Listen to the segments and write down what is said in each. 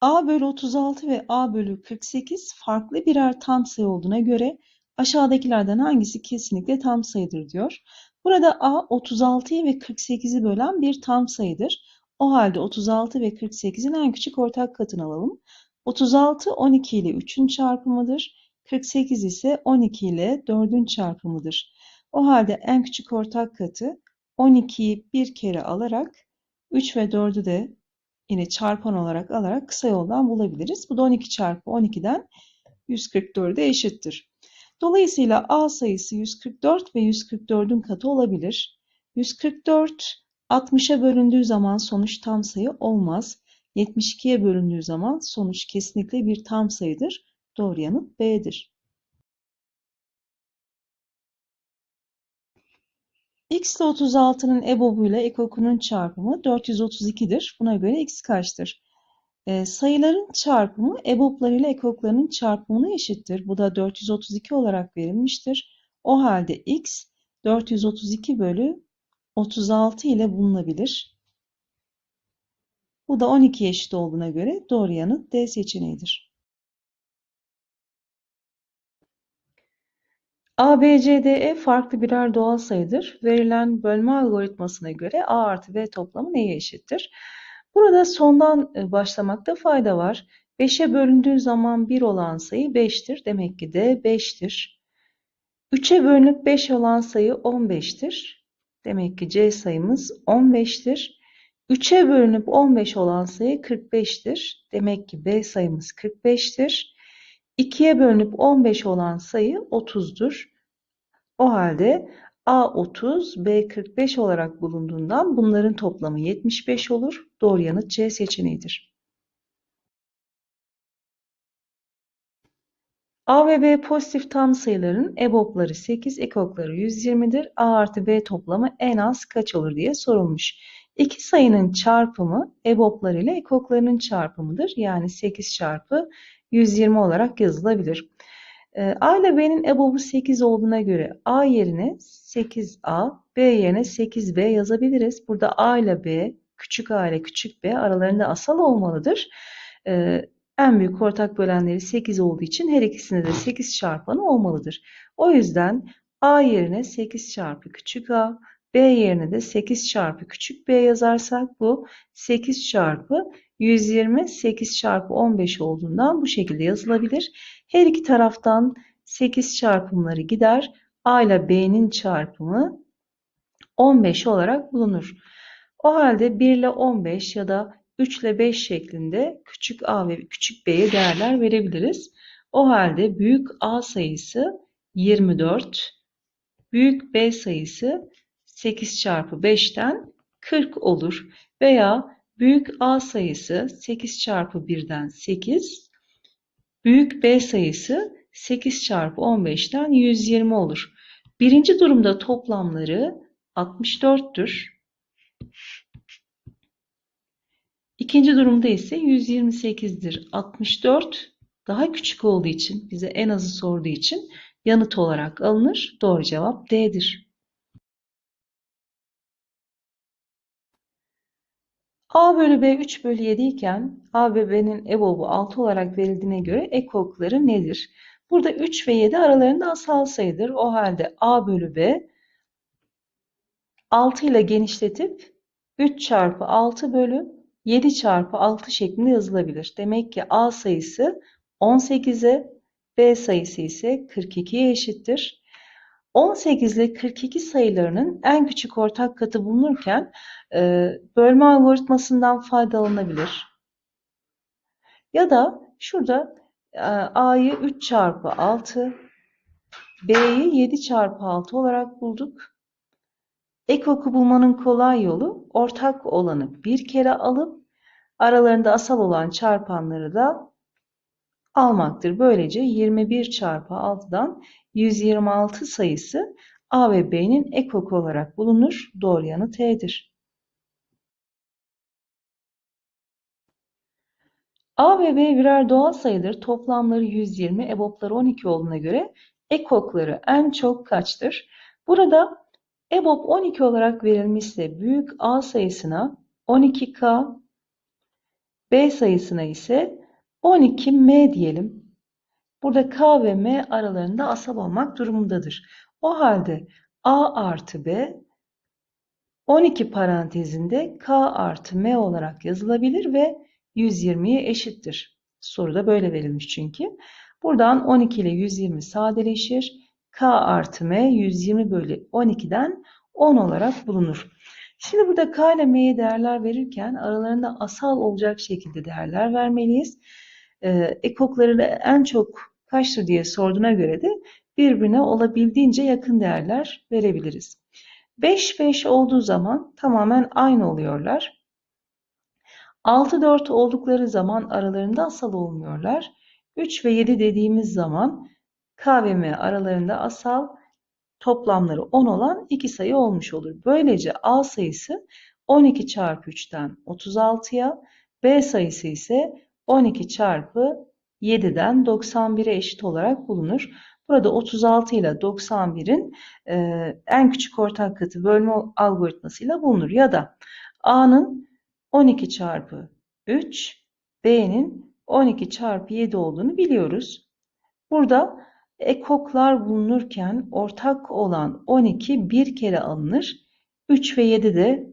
A bölü 36 ve A bölü 48 farklı birer tam sayı olduğuna göre aşağıdakilerden hangisi kesinlikle tam sayıdır diyor. Burada A 36'yı ve 48'i bölen bir tam sayıdır. O halde 36 ve 48'in en küçük ortak katını alalım. 36 12 ile 3'ün çarpımıdır. 48 ise 12 ile 4'ün çarpımıdır. O halde en küçük ortak katı 12'yi bir kere alarak 3 ve 4'ü de yine çarpan olarak alarak kısa yoldan bulabiliriz. Bu da 12 çarpı 12'den 144'e eşittir. Dolayısıyla A sayısı 144 ve 144'ün katı olabilir. 144 60'a bölündüğü zaman sonuç tam sayı olmaz. 72'ye bölündüğü zaman sonuç kesinlikle bir tam sayıdır. Doğru yanıt B'dir. X ile 36'nın ebobuyla ekokunun çarpımı 432'dir. Buna göre x kaçtır? E, sayıların çarpımı eboplarıyla ekoklarının çarpımına eşittir. Bu da 432 olarak verilmiştir. O halde x 432 bölü 36 ile bulunabilir. Bu da 12 eşit olduğuna göre doğru yanıt D seçeneğidir. A, B, C, D, E farklı birer doğal sayıdır. Verilen bölme algoritmasına göre A artı B toplamı neye eşittir? Burada sondan e, başlamakta fayda var. 5'e bölündüğü zaman 1 olan sayı 5'tir. Demek ki D 5'tir. 3'e bölünüp 5 olan sayı 15'tir. Demek ki C sayımız 15'tir. 3'e bölünüp 15 olan sayı 45'tir. Demek ki B sayımız 45'tir. 2'ye bölünüp 15 olan sayı 30'dur. O halde A 30, B 45 olarak bulunduğundan bunların toplamı 75 olur. Doğru yanıt C seçeneğidir. A ve B pozitif tam sayıların EBOB'ları 8, ekokları 120'dir. A artı B toplamı en az kaç olur diye sorulmuş. İki sayının çarpımı EBOB'ları ile ekoklarının çarpımıdır. Yani 8 çarpı 120 olarak yazılabilir. Ee, A ile B'nin EBOB'u 8 olduğuna göre A yerine 8A, B yerine 8B yazabiliriz. Burada A ile B, küçük A ile küçük B aralarında asal olmalıdır. Ee, en büyük ortak bölenleri 8 olduğu için her ikisinde de 8 çarpanı olmalıdır. O yüzden A yerine 8 çarpı küçük A, B yerine de 8 çarpı küçük b yazarsak bu 8 çarpı 120 8 çarpı 15 olduğundan bu şekilde yazılabilir. Her iki taraftan 8 çarpımları gider. A ile B'nin çarpımı 15 olarak bulunur. O halde 1 ile 15 ya da 3 ile 5 şeklinde küçük a ve küçük b'ye değerler verebiliriz. O halde büyük a sayısı 24, büyük b sayısı 8 çarpı 5'ten 40 olur. Veya büyük A sayısı 8 çarpı 1'den 8, büyük B sayısı 8 çarpı 15'ten 120 olur. Birinci durumda toplamları 64'tür. İkinci durumda ise 128'dir. 64 daha küçük olduğu için, bize en azı sorduğu için yanıt olarak alınır. Doğru cevap D'dir. A bölü B 3 bölü 7 iken A ve B'nin EBOB'u 6 olarak verildiğine göre ekokları nedir? Burada 3 ve 7 aralarında asal sayıdır. O halde A bölü B 6 ile genişletip 3 çarpı 6 bölü 7 çarpı 6 şeklinde yazılabilir. Demek ki A sayısı 18'e, B sayısı ise 42'ye eşittir. 18 ile 42 sayılarının en küçük ortak katı bulunurken e, bölme algoritmasından faydalanabilir. Ya da şurada e, A'yı 3 çarpı 6, B'yi 7 çarpı 6 olarak bulduk. Ek oku bulmanın kolay yolu ortak olanı bir kere alıp aralarında asal olan çarpanları da almaktır. Böylece 21 çarpı 6'dan 126 sayısı A ve B'nin ekok olarak bulunur. Doğru yanı T'dir. A ve B birer doğal sayıdır. Toplamları 120, EBOB'ları 12 olduğuna göre ekokları en çok kaçtır? Burada EBOB 12 olarak verilmişse büyük A sayısına 12K, B sayısına ise 12M diyelim. Burada K ve M aralarında asal olmak durumundadır. O halde A artı B 12 parantezinde K artı M olarak yazılabilir ve 120'ye eşittir. Soruda böyle verilmiş çünkü. Buradan 12 ile 120 sadeleşir. K artı M 120 bölü 12'den 10 olarak bulunur. Şimdi burada K ile M'ye değerler verirken aralarında asal olacak şekilde değerler vermeliyiz. Ee, ekokları en çok kaçtır diye sorduğuna göre de birbirine olabildiğince yakın değerler verebiliriz. 5 5 olduğu zaman tamamen aynı oluyorlar. 6 4 oldukları zaman aralarında asal olmuyorlar. 3 ve 7 dediğimiz zaman K ve M aralarında asal toplamları 10 olan iki sayı olmuş olur. Böylece A sayısı 12 çarpı 3'ten 36'ya, B sayısı ise 12 çarpı 7'den 91'e eşit olarak bulunur. Burada 36 ile 91'in e, en küçük ortak katı bölme algoritmasıyla bulunur. Ya da A'nın 12 çarpı 3, B'nin 12 çarpı 7 olduğunu biliyoruz. Burada ekoklar bulunurken ortak olan 12 bir kere alınır. 3 ve 7 de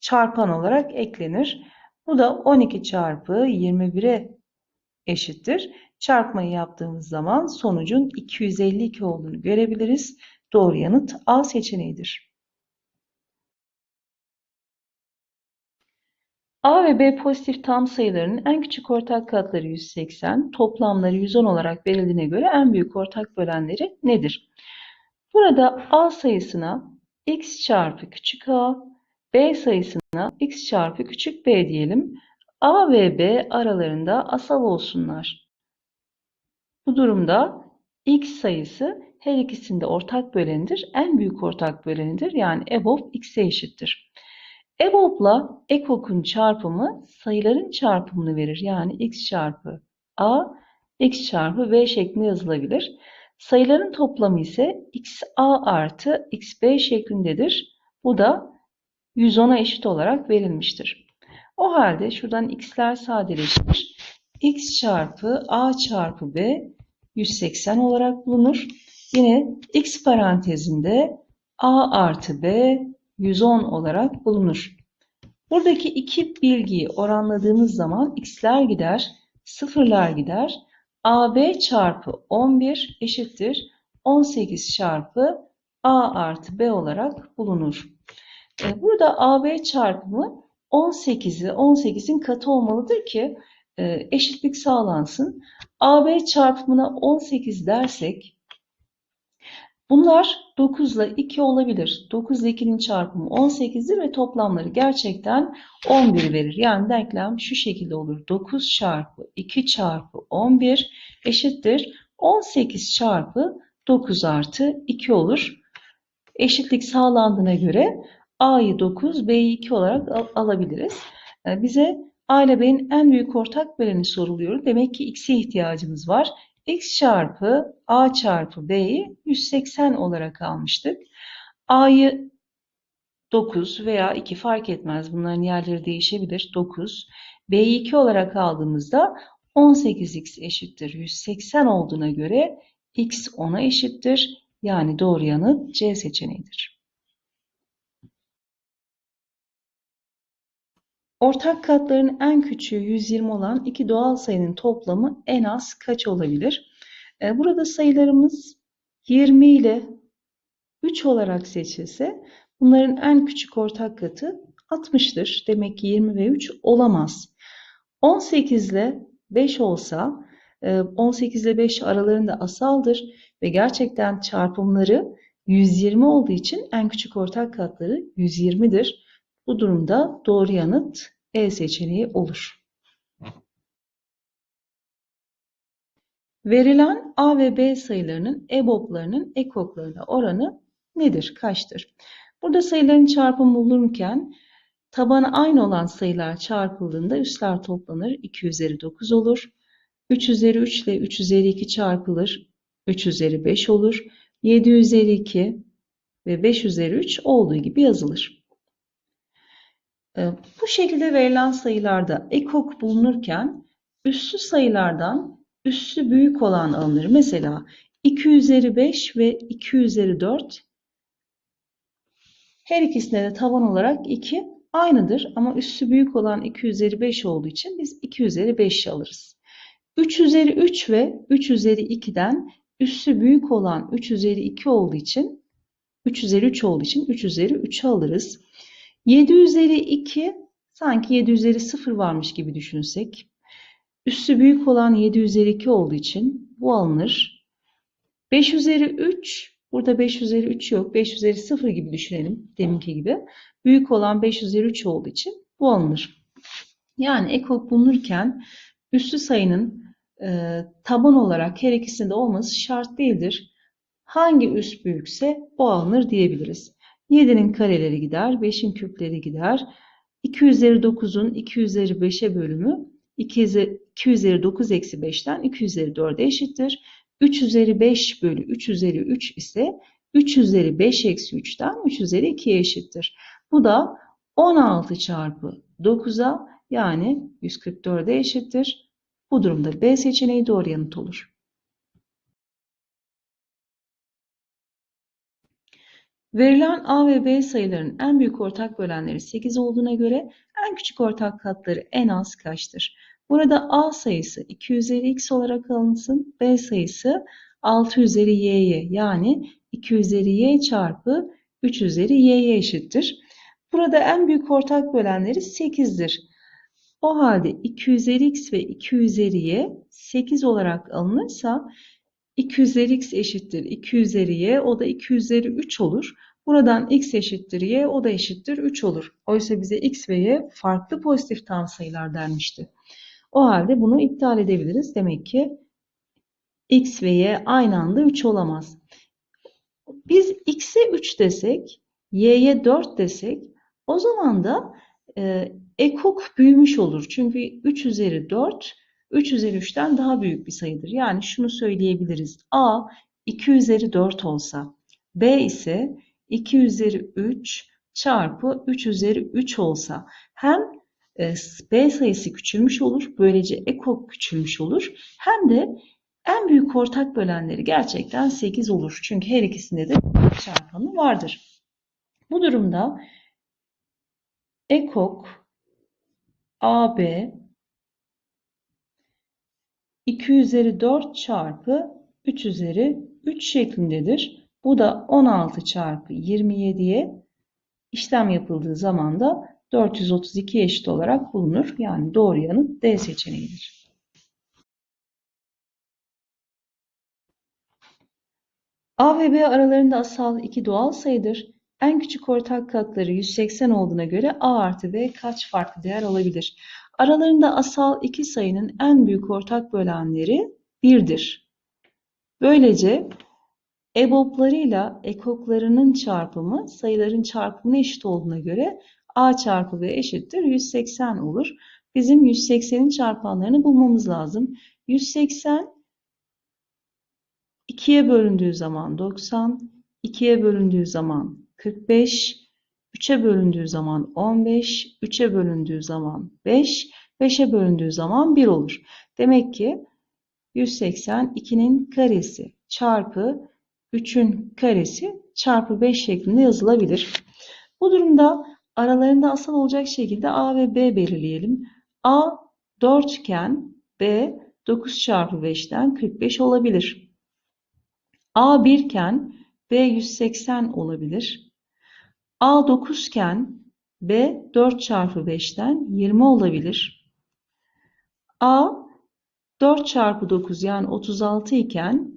çarpan olarak eklenir. Bu da 12 çarpı 21'e eşittir. Çarpmayı yaptığımız zaman sonucun 252 olduğunu görebiliriz. Doğru yanıt A seçeneğidir. A ve B pozitif tam sayılarının en küçük ortak katları 180, toplamları 110 olarak verildiğine göre en büyük ortak bölenleri nedir? Burada A sayısına x çarpı küçük a, B sayısına x çarpı küçük b diyelim. A ve B aralarında asal olsunlar. Bu durumda x sayısı her ikisinde ortak bölenidir. En büyük ortak bölenidir. Yani EBOB x'e eşittir. EBOB'la EKOK'un çarpımı sayıların çarpımını verir. Yani x çarpı a, x çarpı b şeklinde yazılabilir. Sayıların toplamı ise xa artı xb şeklindedir. Bu da 110'a eşit olarak verilmiştir. O halde şuradan x'ler sadeleşir. x çarpı a çarpı b 180 olarak bulunur. Yine x parantezinde a artı b 110 olarak bulunur. Buradaki iki bilgiyi oranladığımız zaman x'ler gider, sıfırlar gider. AB çarpı 11 eşittir 18 çarpı A artı B olarak bulunur. Burada AB çarpımı 18'i 18'in katı olmalıdır ki e, eşitlik sağlansın. AB çarpımına 18 dersek Bunlar 9 ile 2 olabilir. 9 ile 2'nin çarpımı 18'dir ve toplamları gerçekten 11 verir. Yani denklem şu şekilde olur. 9 çarpı 2 çarpı 11 eşittir. 18 çarpı 9 artı 2 olur. Eşitlik sağlandığına göre A'yı 9, B'yi 2 olarak al alabiliriz. Ee, bize A ile B'nin en büyük ortak böleni soruluyor. Demek ki X'e ihtiyacımız var x çarpı a çarpı b'yi 180 olarak almıştık. a'yı 9 veya 2 fark etmez. Bunların yerleri değişebilir. 9. B'yi 2 olarak aldığımızda 18x eşittir. 180 olduğuna göre x 10'a eşittir. Yani doğru yanıt C seçeneğidir. Ortak katların en küçüğü 120 olan iki doğal sayının toplamı en az kaç olabilir? E, burada sayılarımız 20 ile 3 olarak seçilse bunların en küçük ortak katı 60'tır. Demek ki 20 ve 3 olamaz. 18 ile 5 olsa 18 e, ile 5 aralarında asaldır ve gerçekten çarpımları 120 olduğu için en küçük ortak katları 120'dir. Bu durumda doğru yanıt E seçeneği olur. Verilen A ve B sayılarının EBOB'larının EKOK'larına oranı nedir? Kaçtır? Burada sayıların çarpımı bulunurken tabanı aynı olan sayılar çarpıldığında üstler toplanır. 2 üzeri 9 olur. 3 üzeri 3 ile 3 üzeri 2 çarpılır. 3 üzeri 5 olur. 7 üzeri 2 ve 5 üzeri 3 olduğu gibi yazılır. Ee, Bu şekilde verilen sayılarda ekok bulunurken üssü sayılardan üssü büyük olan alınır. Mesela 2 üzeri 5 ve 2 üzeri 4 her ikisinde de taban olarak 2 aynıdır ama üssü büyük olan 2 üzeri 5 olduğu için biz 2 üzeri 5'i alırız. 3 üzeri 3 ve 3 üzeri 2'den üssü büyük olan 3 üzeri 2 olduğu için 3 üzeri 3 olduğu için 3 üzeri 3'ü alırız. 7 üzeri 2 sanki 7 üzeri 0 varmış gibi düşünsek. Üssü büyük olan 7 üzeri 2 olduğu için bu alınır. 5 üzeri 3 burada 5 üzeri 3 yok. 5 üzeri 0 gibi düşünelim deminki gibi. Büyük olan 5 üzeri 3 olduğu için bu alınır. Yani ekok bulunurken üssü sayının e, taban olarak her ikisinde olması şart değildir. Hangi üs büyükse o alınır diyebiliriz. 7'nin kareleri gider, 5'in küpleri gider. 2 üzeri 9'un 2 üzeri 5'e bölümü 2 üzeri, 2 üzeri 9 eksi 5'ten 2 üzeri 4'e eşittir. 3 üzeri 5 bölü 3 üzeri 3 ise 3 üzeri 5 eksi 3'ten 3 üzeri 2'ye eşittir. Bu da 16 çarpı 9'a yani 144'e eşittir. Bu durumda B seçeneği doğru yanıt olur. Verilen A ve B sayılarının en büyük ortak bölenleri 8 olduğuna göre en küçük ortak katları en az kaçtır? Burada A sayısı 2 üzeri x olarak alınsın. B sayısı 6 üzeri y'ye yani 2 üzeri y çarpı 3 üzeri y'ye eşittir. Burada en büyük ortak bölenleri 8'dir. O halde 2 üzeri x ve 2 üzeri y 8 olarak alınırsa 2 üzeri x eşittir 2 üzeri y o da 2 üzeri 3 olur. Buradan x eşittir y o da eşittir 3 olur. Oysa bize x ve y farklı pozitif tam sayılar denmişti. O halde bunu iptal edebiliriz. Demek ki x ve y aynı anda 3 olamaz. Biz x'e 3 desek, y'ye 4 desek o zaman da e, ekok büyümüş olur. Çünkü 3 üzeri 4 3 üzeri 3'ten daha büyük bir sayıdır. Yani şunu söyleyebiliriz. A 2 üzeri 4 olsa B ise 2 üzeri 3 çarpı 3 üzeri 3 olsa hem e, B sayısı küçülmüş olur. Böylece ekok küçülmüş olur. Hem de en büyük ortak bölenleri gerçekten 8 olur. Çünkü her ikisinde de çarpanı vardır. Bu durumda ekok AB 2 üzeri 4 çarpı 3 üzeri 3 şeklindedir. Bu da 16 çarpı 27'ye işlem yapıldığı zaman da 432 eşit olarak bulunur. Yani doğru yanıt D seçeneğidir. A ve B aralarında asal iki doğal sayıdır. En küçük ortak katları 180 olduğuna göre A artı B kaç farklı değer alabilir? Aralarında asal iki sayının en büyük ortak bölenleri 1'dir. Böylece EBOB'larıyla ekoklarının çarpımı sayıların çarpımına eşit olduğuna göre A çarpı B eşittir 180 olur. Bizim 180'in çarpanlarını bulmamız lazım. 180 2'ye bölündüğü zaman 90, 2'ye bölündüğü zaman 45, 3'e bölündüğü zaman 15, 3'e bölündüğü zaman 5, 5'e bölündüğü zaman 1 olur. Demek ki 180 2'nin karesi çarpı 3'ün karesi çarpı 5 şeklinde yazılabilir. Bu durumda aralarında asal olacak şekilde A ve B belirleyelim. A 4 iken B 9 çarpı 5'ten 45 olabilir. A 1 iken B 180 olabilir. A 9 iken B 4 çarpı 5'ten 20 olabilir. A 4 çarpı 9 yani 36 iken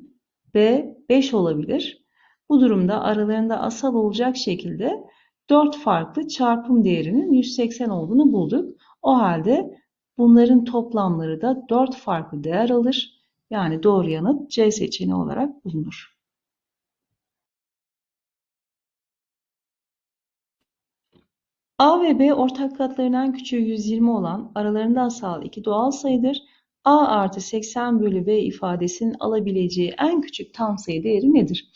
B 5 olabilir. Bu durumda aralarında asal olacak şekilde 4 farklı çarpım değerinin 180 olduğunu bulduk. O halde bunların toplamları da 4 farklı değer alır. Yani doğru yanıt C seçeneği olarak bulunur. A ve B ortak katlarının en küçüğü 120 olan aralarında asal iki doğal sayıdır. A artı 80 bölü B ifadesinin alabileceği en küçük tam sayı değeri nedir?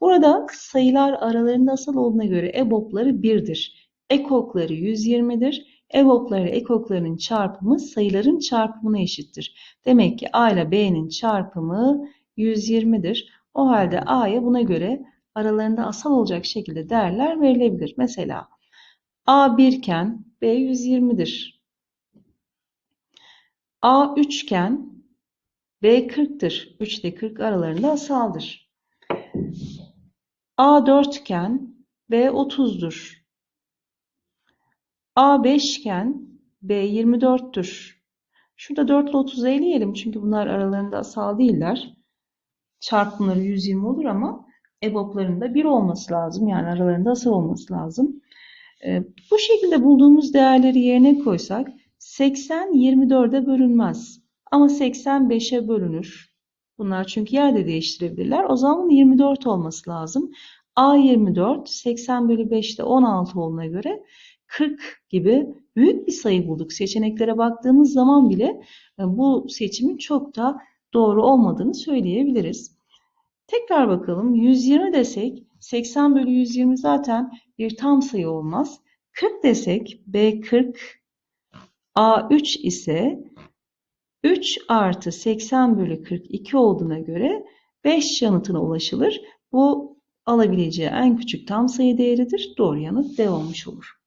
Burada sayılar aralarında asal olduğuna göre EBOB'ları 1'dir. ekokları 120'dir. EBOB'ları ekoklarının çarpımı sayıların çarpımına eşittir. Demek ki A ile B'nin çarpımı 120'dir. O halde A'ya buna göre aralarında asal olacak şekilde değerler verilebilir. Mesela A 1 iken B 120'dir. A 3 iken B 40'tır. 3 ile 40 aralarında asaldır. A 4 iken B 30'dur. A 5 iken B 24'tür. Şurada 4 ile 30'u eleyelim çünkü bunlar aralarında asal değiller. Çarpımları 120 olur ama EBOB'larında 1 olması lazım. Yani aralarında asal olması lazım. Ee, bu şekilde bulduğumuz değerleri yerine koysak 80 24'e bölünmez. Ama 85'e bölünür. Bunlar çünkü yer de değiştirebilirler. O zaman 24 olması lazım. A 24, 80 bölü 5'te 16 olduğuna göre 40 gibi büyük bir sayı bulduk. Seçeneklere baktığımız zaman bile e, bu seçimin çok da doğru olmadığını söyleyebiliriz. Tekrar bakalım. 120 desek 80 bölü 120 zaten bir tam sayı olmaz. 40 desek B 40 A 3 ise 3 artı 80 bölü 42 olduğuna göre 5 yanıtına ulaşılır. Bu alabileceği en küçük tam sayı değeridir. Doğru yanıt D olmuş olur.